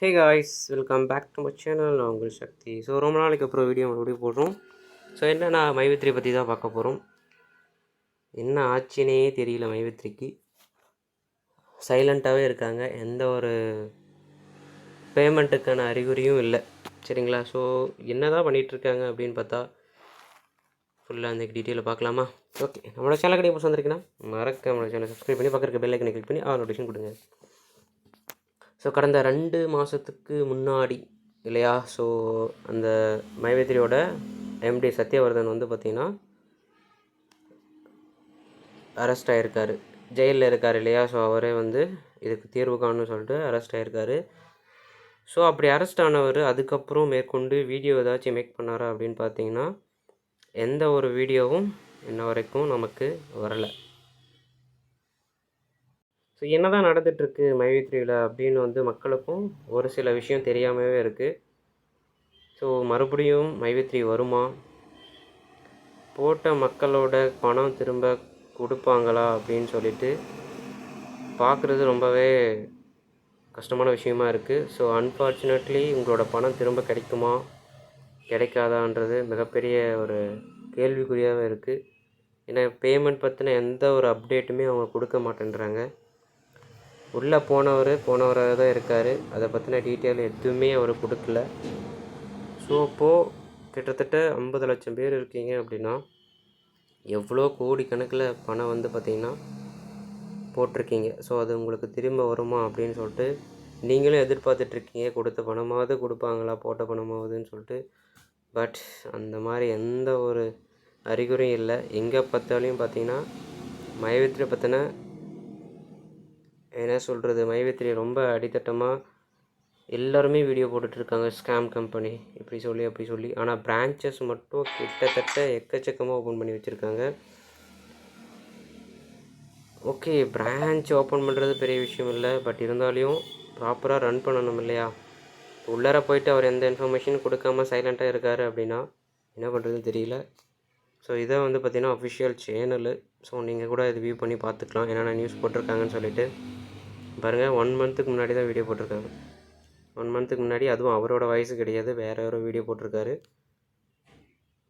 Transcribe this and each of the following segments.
Hey guys welcome back to my channel நான் உங்கள் சக்தி so ரொம்ப நாளைக்கு அப்புறம் வீடியோ மறுபடியும் போடுறோம். ஸோ என்னன்னா மைவித்ரி பற்றி தான் பார்க்க போகிறோம் என்ன ஆச்சுன்னே தெரியல மைவித்ரிக்கு சைலண்ட்டாகவே இருக்காங்க. எந்த ஒரு பேமெண்ட்டுக்கான அறிகுறியும் இல்லை. சரிங்களா? ஸோ என்ன தான் பண்ணிகிட்ருக்காங்க அப்படின்னு பார்த்தா ஃபுல்லாக அந்த டீட்டெயிலில் பார்க்கலாமா? ஓகே நம்மளோட சேனல் கடையை புதுசு வந்திருக்குன்னா மறக்க நம்மளோட சேனல் சப்ஸ்கிரைப் பண்ணி பக்கத்துக்கு பெல் ஐக்கனை கிளிக் பண்ணி ஆல் நோட்டிஃபிகேஷன் கொடுங்க. ஸோ கடந்த ரெண்டு மாதத்துக்கு முன்னாடி இல்லையா? ஸோ அந்த மைவேத்திரியோட எம்டி சத்யவர்தன் வந்து பார்த்திங்கன்னா அரெஸ்ட் ஆகியிருக்காரு ஜெயிலில் இருக்கார் இல்லையா? ஸோ அவரே வந்து இதுக்கு தீர்வு காணும்னு சொல்லிட்டு அரெஸ்ட் ஆகியிருக்காரு ஸோ அப்படி அரெஸ்ட் ஆனவர் அதுக்கப்புறம் மேற்கொண்டு வீடியோ ஏதாச்சும் மேக் பண்ணாரா அப்படின்னு பார்த்தீங்கன்னா எந்த ஒரு வீடியோவும் இன்ன வரைக்கும் நமக்கு வரலை. ஸோ என்ன தான் நடந்துகிட்ருக்கு மைவித்ரியில் அப்படின்னு வந்து மக்களுக்கும் ஒரு சில விஷயம் தெரியாமவே இருக்குது ஸோ மறுபடியும் மைவித்ரி வருமா? போட்ட மக்களோட பணம் திரும்ப கொடுப்பாங்களா அப்படின்னு சொல்லிட்டு பார்க்குறது ரொம்பவே கஷ்டமான விஷயமா இருக்குது ஸோ அன்ஃபார்ச்சுனேட்லி உங்களோட பணம் திரும்ப கிடைக்குமா? கிடைக்காதான்றது மிகப்பெரிய ஒரு கேள்விக்குறியாகவே இருக்குது ஏன்னா பேமெண்ட் பற்றின எந்த ஒரு அப்டேட்டுமே அவங்க கொடுக்க மாட்டேன்றாங்க. உள்ளே போனவர் போனவராக தான் இருக்கார். அதை பற்றின டீட்டெயில் எதுவுமே அவர் கொடுக்கல. ஸோ அப்போது கிட்டத்தட்ட ஐம்பது லட்சம் பேர் இருக்கீங்க அப்படின்னா எவ்வளோ கோடி கணக்கில் பணம் வந்து பார்த்திங்கன்னா போட்டிருக்கீங்க. ஸோ அது உங்களுக்கு திரும்ப வருமா அப்படின்னு சொல்லிட்டு நீங்களும் எதிர்பார்த்துட்ருக்கீங்க. கொடுத்த பணமாவது கொடுப்பாங்களா? போட்ட பணமாவதுன்னு சொல்லிட்டு. பட் அந்த மாதிரி எந்த ஒரு அறிகுறியும் இல்லை. எங்கே பார்த்தாலையும் பார்த்தீங்கன்னா மைவித்திரி பற்றின என்ன சொல்கிறது மைவித்திரி ரொம்ப அடித்தட்டமாக எல்லாருமே வீடியோ போட்டுட்ருக்காங்க ஸ்கேம் கம்பெனி இப்படி சொல்லி அப்படி சொல்லி. ஆனால் பிரான்ச்சஸ் மட்டும் கிட்டத்தட்ட எக்கச்சக்கமாக ஓப்பன் பண்ணி வச்சுருக்காங்க. ஓகே பிரான்ச் ஓப்பன் பண்ணுறது பெரிய விஷயம் இல்லை. பட் இருந்தாலையும் ப்ராப்பராக ரன் பண்ணணும் இல்லையா? உள்ளார போயிட்டு அவர் எந்த இன்ஃபர்மேஷனும் கொடுக்காம சைலண்ட்டாக இருக்கார் அப்படின்னா என்ன பண்ணுறதுன்னு தெரியல. ஸோ இதை வந்து பார்த்திங்கன்னா அஃபிஷியல் சேனலு ஸோ நீங்கள் கூட இது வியூ பண்ணி பார்த்துக்கலாம். என்னென்ன நியூஸ் போட்டிருக்காங்கன்னு சொல்லிட்டு. பாருங்கள் ஒன் மந்த்துக்கு முன்னாடி தான் வீடியோ போட்டிருக்காங்க ஒன் மந்த்துக்கு முன்னாடி அதுவும் அவரோட வயசு கிடையாது வேறு யாரோ வீடியோ போட்டிருக்காரு.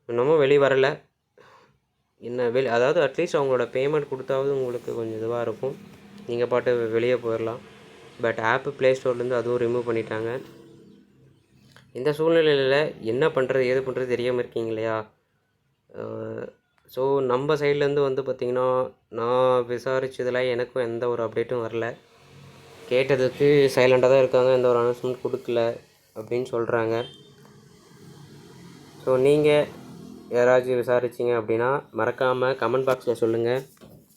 இன்னமும் வெளியே வரலை. என்ன வெளி அதாவது அட்லீஸ்ட் அவங்களோட பேமெண்ட் கொடுத்தாவது உங்களுக்கு கொஞ்சம் இதுவாக இருக்கும். நீங்கள் பாட்டு வெளியே போயிடலாம் பட் ஆப்பு ப்ளே ஸ்டோர்லேருந்து அதுவும் ரிமூவ் பண்ணிட்டாங்க. இந்த சூழ்நிலையில் என்ன பண்ணுறது ஏது பண்ணுறது தெரியாமல் இருக்கீங்க இல்லையா? ஸோ நம்ம சைட்லேருந்து வந்து பார்த்திங்கன்னா நான் விசாரித்ததில் எனக்கும் எந்த ஒரு அப்டேட்டும் வரல. கேட்டதுக்கு சைலண்டாக தான் இருக்காங்க எந்த ஒரு அனௌன்ஸ்மெண்ட் கொடுக்கல அப்படின்னு சொல்கிறாங்க ஸோ நீங்கள் யாராச்சும் விசாரிச்சிங்க அப்படின்னா மறக்காமல் கமெண்ட் பாக்ஸில் சொல்லுங்கள்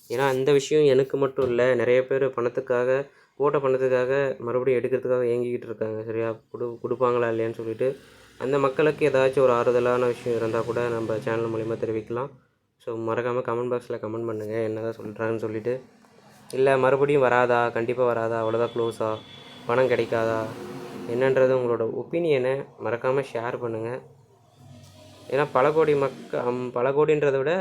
ஏன்னா அந்த விஷயம் எனக்கு மட்டும் இல்லை நிறைய பேர் பணத்துக்காக ஓட்ட பணத்துக்காக மறுபடியும் எடுக்கிறதுக்காக ஏங்கிக்கிட்டு இருக்காங்க. சரியா? கொடு கொடுப்பாங்களா இல்லையான்னு சொல்லிட்டு. அந்த மக்களுக்கு ஏதாச்சும் ஒரு ஆறுதலான விஷயம் இருந்தால் கூட நம்ம சேனல் மூலிமா தெரிவிக்கலாம். ஸோ மறக்காமல் கமெண்ட் பாக்ஸில் கமெண்ட் பண்ணுங்கள் என்ன தான் சொல்கிறாங்கன்னு சொல்லிட்டு. இல்லை மறுபடியும் வராதா? கண்டிப்பாக வராதா? அவ்வளோதான் க்ளோஸா பணம் கிடைக்காதா? என்னன்றது உங்களோட ஒப்பீனியனை மறக்காமல் ஷேர் பண்ணுங்கள் ஏன்னா பல கோடி மக்க பல கோடின்றதை விட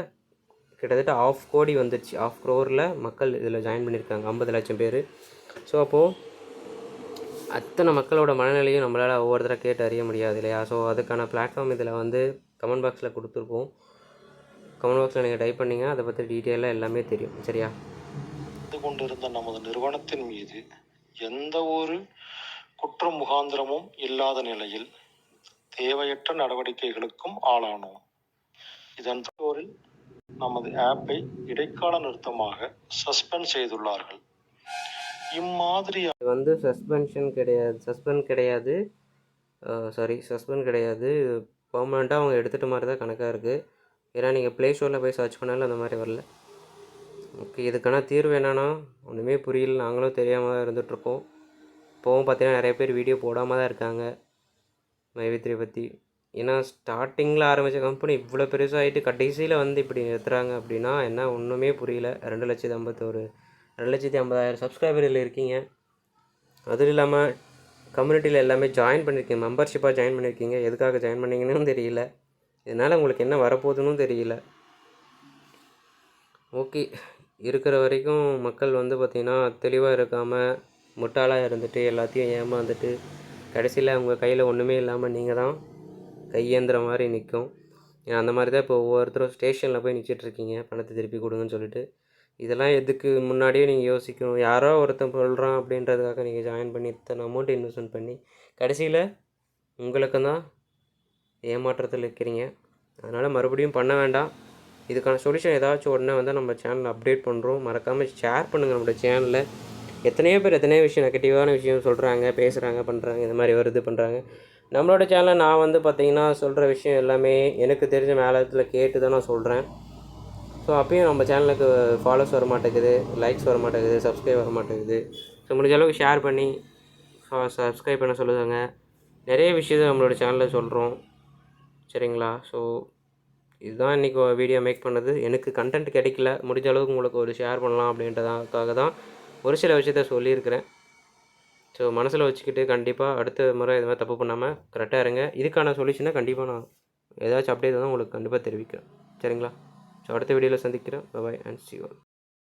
கிட்டத்தட்ட ஆஃப் கோடி வந்துடுச்சு ஆஃப் க்ரோரில் மக்கள் இதில் ஜாயின் பண்ணியிருக்காங்க. ஐம்பது லட்சம் பேர். ஸோ அப்போது அத்தனை மக்களோட மனநிலையும் நம்மளால் ஒவ்வொருத்தராக கேட்டு அறிய முடியாது இல்லையா? ஸோ அதுக்கான பிளாட்ஃபார்ம் இதில் வந்து கமெண்ட் பாக்ஸில் கொடுத்துருப்போம். கமெண்ட் பாக்ஸில் நீங்கள் டைப் பண்ணிங்க அதை பற்றி டீட்டெயிலாக எல்லாமே தெரியும். சரியா? நடந்து கொண்டிருந்த நமது நிறுவனத்தின் மீது எந்த ஒரு குற்ற முகாந்திரமும் இல்லாத நிலையில் தேவையற்ற நடவடிக்கைகளுக்கும் ஆளானோம். இதன் போரில் நமது ஆப்பை இடைக்கால நிறுத்தமாக சஸ்பெண்ட் செய்துள்ளார்கள். இம்மாதிரி வந்து சஸ்பென்ஷன் கிடையாது சஸ்பெண்ட் கிடையாது. சாரி சஸ்பெண்ட் கிடையாது. பர்மனெண்ட்டாக அவங்க எடுத்துகிட்ட மாதிரி தான் கணக்காக இருக்குது ஏன்னா நீங்கள் ப்ளே ஸ்டோரில் போய் சர்ச் பண்ணாலும் அந்த மாதிரி வரல. ஓகே இதுக்கான தீர்வு என்னென்னா ஒன்றுமே புரியல. நாங்களும் தெரியாமல் தான் இருந்துகிட்ருக்கோம் இப்போவும் பார்த்தீங்கன்னா நிறைய பேர் வீடியோ போடாமல் தான் இருக்காங்க மைவித்ரி பற்றி ஏன்னா ஸ்டார்டிங்கில் ஆரம்பித்த கம்பெனி இவ்வளோ பெருசாகிட்டு கடைசியில் வந்து இப்படி நிறுத்துறாங்க அப்படின்னா என்ன ஒன்றுமே புரியல. ரெண்டு லட்சத்தி ஐம்பத்தோரு ரெண்டு லட்சத்தி ஐம்பதாயிரம் சப்ஸ்கிரைபரில் இருக்கீங்க. அதுவும் இல்லாமல் கம்யூனிட்டியில் எல்லாமே ஜாயின் பண்ணியிருக்கீங்க மெம்பர்ஷிப்பாக ஜாயின் பண்ணியிருக்கீங்க எதுக்காக ஜாயின் பண்ணீங்கன்னு தெரியல. இதனால் உங்களுக்கு என்ன வரப்போகுதுன்னு தெரியல. ஓகே. இருக்கிற வரைக்கும் மக்கள் வந்து பார்த்திங்கன்னா தெளிவாக இருக்காமல் முட்டாளாக இருந்துட்டு எல்லாத்தையும் ஏமாந்துட்டு கடைசியில் உங்கள் கையில் ஒன்றுமே இல்லாமல் நீங்கள் தான் கையேந்திர மாதிரி நிற்கும் ஏன்னா அந்த மாதிரி தான் இப்போ ஒவ்வொருத்தரும் ஸ்டேஷனில் போய் நிற்கிட்ருக்கீங்க பணத்தை திருப்பி கொடுங்கன்னு சொல்லிட்டு. இதெல்லாம் எதுக்கு முன்னாடியே நீங்கள் யோசிக்கணும். யாரோ ஒருத்தன் சொல்கிறான் அப்படின்றதுக்காக நீங்கள் ஜாயின் பண்ணி இத்தனை அமௌண்ட் இன்வெஸ்ட்மெண்ட் பண்ணி கடைசியில் உங்களுக்கு தான் ஏமாற்றத்தில் இருக்கிறீங்க. அதனால் மறுபடியும் பண்ண வேண்டாம். இதுக்கான சொல்யூஷன் ஏதாச்சும் உடனே வந்து நம்ம சேனலில் அப்டேட் பண்ணுறோம் மறக்காமல் ஷேர் பண்ணுங்கள் நம்மளோட சேனலில் எத்தனையோ பேர் எத்தனையோ விஷயம் நெகட்டிவான விஷயம் சொல்கிறாங்க பேசுகிறாங்க பண்ணுறாங்க இந்த மாதிரி வருது பண்ணுறாங்க நம்மளோட சேனலில் நான் வந்து பார்த்திங்கன்னா சொல்கிற விஷயம் எல்லாமே எனக்கு தெரிஞ்ச மேலத்தில் கேட்டு தான் நான் சொல்கிறேன் ஸோ அப்பயும் நம்ம சேனலுக்கு ஃபாலோஸ் வர மாட்டேங்குது லைக்ஸ் வர மாட்டேங்குது சப்ஸ்கிரைப் வர மாட்டேங்குது ஸோ முடிஞ்ச அளவுக்கு ஷேர் பண்ணி சப்ஸ்கிரைப் பண்ண சொல்லுவாங்க நிறைய விஷயத்தை நம்மளோட சேனலில் சொல்கிறோம் சரிங்களா? ஸோ இதுதான் இன்றைக்கி வீடியோ மேக் பண்ணது. எனக்கு கண்டென்ட் கிடைக்கல. முடிஞ்ச அளவுக்கு உங்களுக்கு ஒரு ஷேர் பண்ணலாம் அப்படின்றதுக்காக தான் ஒரு சில விஷயத்த சொல்லியிருக்கிறேன். ஸோ மனசில் வச்சுக்கிட்டு கண்டிப்பாக அடுத்த முறை இது மாதிரி தப்பு பண்ணாமல் கரெக்டாக இருங்க. இதுக்கான சொல்யூஷனை கண்டிப்பாக நான் ஏதாச்சும் அப்டேட் தான் உங்களுக்கு கண்டிப்பாக தெரிவிக்கிறேன். சரிங்களா? ஸோ அடுத்த வீடியோவில் சந்திக்கிறேன். பாய் அண்ட் சி